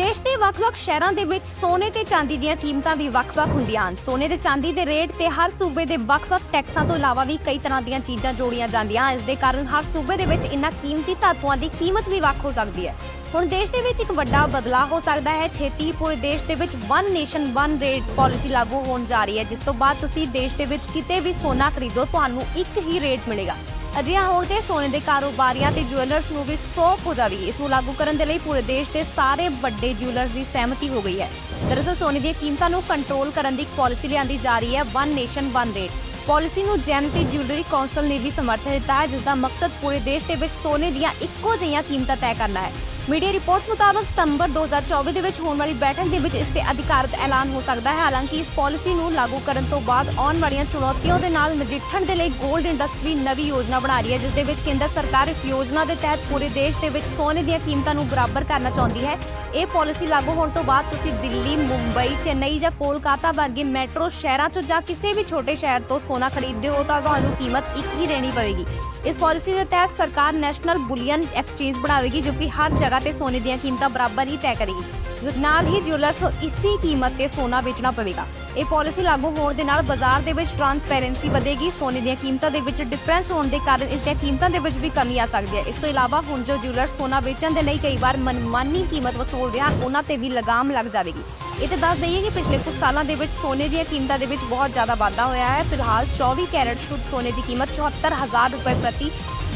ਦੇਸ਼ ਦੇ ਵੱਖ-ਵੱਖ ਸ਼ਹਿਰਾਂ ਦੇ ਵਿੱਚ ਸੋਨੇ ਤੇ ਚਾਂਦੀ ਦੀਆਂ ਕੀਮਤਾਂ ਵੀ ਵੱਖ-ਵੱਖ ਹੁੰਦੀਆਂ ਹਨ। ਸੋਨੇ ਤੇ ਚਾਂਦੀ ਦੇ ਰੇਟ ਤੇ ਹਰ ਸੂਬੇ ਦੇ ਵੱਖ-ਵੱਖ ਟੈਕਸਾਂ ਤੋਂ ਇਲਾਵਾ ਵੀ ਕਈ ਤਰ੍ਹਾਂ ਦੀਆਂ ਚੀਜ਼ਾਂ ਜੋੜੀਆਂ ਜਾਂਦੀਆਂ ਇਸ ਦੇ ਕਾਰਨ ਹਰ ਸੂਬੇ ਦੇ ਵਿੱਚ ਇਨ੍ਹਾਂ ਕੀਮਤੀ ਧਾਤੂਆਂ ਦੀ ਕੀਮਤ ਵੀ ਵੱਖ ਹੋ ਸਕਦੀ ਹੈ। ਹੁਣ ਦੇਸ਼ ਦੇ ਵਿੱਚ ਇੱਕ ਵੱਡਾ ਬਦਲਾਅ ਹੋ ਸਕਦਾ ਹੈ। ਛੇਤੀ ਪੂਰੇ ਦੇਸ਼ ਦੇ ਵਿੱਚ one nation one rate policy ਲਾਗੂ ਹੋਣ ਜਾ ਰਹੀ ਹੈ। ਜਿਸ ਤੋਂ ਬਾਅਦ ਤੁਸੀਂ ਦੇਸ਼ ਦੇ ਵਿੱਚ ਕਿਤੇ ਵੀ ਸੋਨਾ ਖਰੀਦੋ, ਤੁਹਾਨੂੰ ਇੱਕ ਹੀ ਰੇਟ ਮਿਲੇਗਾ। ਅਜਿਹਾ ਹੋਣ ਤੇ ਸੋਨੇ ਦੇ ਕਾਰੋਬਾਰੀਆਂ ਤੇ ਜੁਐਲਰਸ ਨੂੰ ਵੀ ਸੌਖ ਹੋ ਜਾਵੇਗੀ ਇਸ ਨੂੰ ਲਾਗੂ ਕਰਨ ਦੇ ਲਈ ਪੂਰੇ ਦੇਸ਼ ਦੇ ਸਾਰੇ ਵੱਡੇ ਜੁਐਲਰਸ ਦੀ ਸਹਿਮਤੀ ਹੋ ਗਈ ਹੈ। ਦਰਅਸਲ ਸੋਨੇ ਦੀਆਂ ਕੀਮਤਾਂ ਨੂੰ ਕੰਟਰੋਲ ਕਰਨ ਦੀ ਇੱਕ ਪਾਲਿਸੀ ਲਿਆਂਦੀ ਜਾ ਰਹੀ ਹੈ one nation one rate policy ਨੂੰ ਜੈਮ ਤੇ ਜਿਊਲਰੀ ਕੌਂਸਲ ਨੇ ਵੀ ਸਮਰਥਨ ਦਿੱਤਾ ਹੈ ਜਿਸ ਦਾ ਮਕਸਦ ਪੂਰੇ ਦੇਸ਼ ਦੇ ਵਿੱਚ ਸੋਨੇ ਦੀਆਂ ਇੱਕੋ ਜਿਹੀਆਂ ਕੀਮਤਾਂ ਤੈਅ ਕਰਨਾ ਹੈ। ਮੀਡੀਆ ਰਿਪੋਰਟਸ ਮੁਤਾਬਕ ਸਤੰਬਰ 2024 ਦੇ ਵਿੱਚ ਹੋਣ ਵਾਲੀ ਬੈਠਕ ਦੇ ਵਿੱਚ ਇਸ ਤੇ ਅਧਿਕਾਰਤ ਐਲਾਨ ਹੋ ਸਕਦਾ ਹੈ। ਹਾਲਾਂਕਿ ਇਸ ਪਾਲਿਸੀ ਨੂੰ ਲਾਗੂ ਕਰਨ ਤੋਂ ਬਾਅਦ ਆਉਣ ਵਾਲੀਆਂ ਚੁਣੌਤੀਆਂ ਦੇ ਨਾਲ ਨਜਿੱਠਣ ਦੇ ਲਈ 골ਡ ਇੰਡਸਟਰੀ ਨਵੀਂ ਯੋਜਨਾ ਬਣਾ ਰਹੀ ਹੈ, ਜਿਸ ਦੇ ਵਿੱਚ ਕੇਂਦਰ ਸਰਕਾਰ ਇਸ ਯੋਜਨਾ ਦੇ ਤਹਿਤ ਪੂਰੇ ਦੇਸ਼ ਦੇ ਵਿੱਚ ਸੋਨੇ ਦੀਆਂ ਕੀਮਤਾਂ ਨੂੰ ਬਰਾਬਰ ਕਰਨਾ ਚਾਹੁੰਦੀ ਹੈ। ਇਹ ਪਾਲਿਸੀ ਲਾਗੂ ਹੋਣ ਤੋਂ ਬਾਅਦ ਤੁਸੀਂ ਦਿੱਲੀ, ਮੁੰਬਈ, ਚੇਨਈ ਜਾਂ ਕੋਲਕਾਤਾ ਵਰਗੇ ਮੈਟਰੋ ਸ਼ਹਿਰਾਂ ਚ ਜਾਂ ਕਿਸੇ ਵੀ ਛੋਟੇ ਸ਼ਹਿਰ ਤੋਂ ਸੋਨਾ ਖਰੀਦਦੇ ਹੋ ਤਾਂ ਤੁਹਾਨੂੰ ਕੀਮਤ ਇੱਕ ਹੀ ਦੇਣੀ ਪਵੇਗੀ। ਇਸ ਪਾਲਿਸੀ ਦੇ ਤਹਿਤ ਸਰਕਾਰ ਨੈਸ਼ਨਲ ਬੁਲੀਅਨ ਐਕਸਚੇਂਜ ਬਣਾਵੇਗੀ, ਜੋ ਕਿ ਹਰ ਜਗ੍ਹਾ ਤੇ ਸੋਨੇ ਦੀਆਂ ਕੀਮਤਾਂ ਬਰਾਬਰ ਹੀ ਤੈਅ ਕਰੇਗੀ। ਨਾਲ ਹੀ ਜਿਊਲਰਸ ਨੂੰ ਇਸੇ ਕੀਮਤ ਤੇ ਸੋਨਾ ਵੇਚਣਾ ਪਵੇਗਾ। ਇਹ ਪਾਲਿਸੀ ਲਾਗੂ ਹੋਣ ਦੇ ਨਾਲ ਬਾਜ਼ਾਰ ਦੇ ਵਿੱਚ ਟਰਾਂਸਪੈਰੈਂਸੀ ਵਧੇਗੀ, ਸੋਨੇ ਦੀਆਂ ਕੀਮਤਾਂ ਦੇ ਵਿੱਚ ਡਿਫਰੈਂਸ ਹੋਣ ਦੇ ਕਾਰਨ ਇਸ ਦੀਆਂ ਕੀਮਤਾਂ ਦੇ ਵਿੱਚ ਵੀ ਕਮੀ ਆ ਸਕਦੀ ਹੈ। ਇਸ ਤੋਂ ਇਲਾਵਾ ਹੁਣ ਜੋ ਜਿਊਲਰਸ ਸੋਨਾ ਵੇਚਣ ਦੇ ਲਈ ਕਈ ਵਾਰ ਮਨਮਾਨੀ ਕੀਮਤ ਵਸੂਲਦੇ ਹਨ ਉਹਨਾਂ ਤੇ ਵੀ ਲਗਾਮ ਲੱਗ ਜਾਵੇਗੀ। ਇਹ ਤੇ ਦੱਸ ਦਈਏ ਕਿ ਪਿਛਲੇ ਕੁਝ ਸਾਲਾਂ ਦੇ ਵਿੱਚ ਸੋਨੇ ਦੀਆਂ ਕੀਮਤਾਂ ਦੇ ਵਿੱਚ ਬਹੁਤ ਜ਼ਿਆਦਾ ਵਾਧਾ ਹੋਇਆ ਹੈ। ਫਿਲਹਾਲ 24 ਕੈਰਟ ਸ਼ੁੱਧ ਸੋਨੇ ਦੀ ਕੀਮਤ 74000 ਰੁਪਏ ਪ੍ਰਤੀ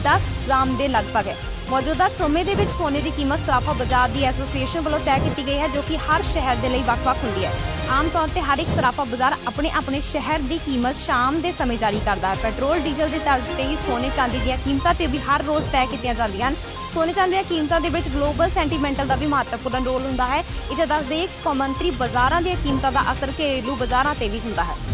10 ਗ੍ਰਾਮ ਦੇ ਲਗਭਗ ਹੈ। ਮੌਜੂਦਾ ਸਮੇਂ ਦੇ ਵਿੱਚ ਸੋਨੇ ਦੀ ਕੀਮਤ ਸਰਾਫਾ ਬਾਜ਼ਾਰ ਦੀ ਐਸੋਸੀਏਸ਼ਨ ਵੱਲੋਂ ਤੈਅ ਕੀਤੀ ਗਈ ਹੈ ਜੋ ਕਿ ਹਰ ਸ਼ਹਿਰ ਦੇ ਲਈ ਵੱਖ-ਵੱਖ ਹੁੰਦੀ ਹੈ। ਆਮ ਤੌਰ ਤੇ ਹਰ ਇੱਕ ਸਰਾਫਾ ਬਾਜ਼ਾਰ ਆਪਣੇ ਆਪਣੇ ਸ਼ਹਿਰ ਦੀ ਕੀਮਤ ਸ਼ਾਮ ਦੇ ਸਮੇਂ ਜਾਰੀ ਕਰਦਾ ਹੈ। ਪੈਟਰੋਲ, ਡੀਜ਼ਲ ਦੇ ਤਰਜ਼ ਤੇ ਹੀ ਸੋਨੇ ਚਾਂਦੀ ਦੀਆਂ ਕੀਮਤਾਂ 'ਚ ਵੀ ਹਰ ਰੋਜ਼ ਤੈਅ ਕੀਤੀਆਂ ਜਾਂਦੀਆਂ ਹਨ। ਸੋਨੇ ਚਾਂਦੀ ਦੀਆਂ ਕੀਮਤਾਂ ਦੇ ਵਿੱਚ ਗਲੋਬਲ ਸੈਂਟੀਮੈਂਟਲ ਦਾ ਵੀ ਮਹੱਤਵਪੂਰਨ ਰੋਲ ਹੁੰਦਾ ਹੈ। ਇੱਥੇ ਦੱਸ ਦੇਈਏ ਕਿ ਕੌਮਾਂਤਰੀ ਬਾਜ਼ਾਰਾਂ ਦੀਆਂ ਕੀਮਤਾਂ ਦਾ ਅਸਰ ਘਰੇਲੂ ਬਾਜ਼ਾਰਾਂ ਤੇ ਵੀ ਹੁੰਦਾ ਹੈ।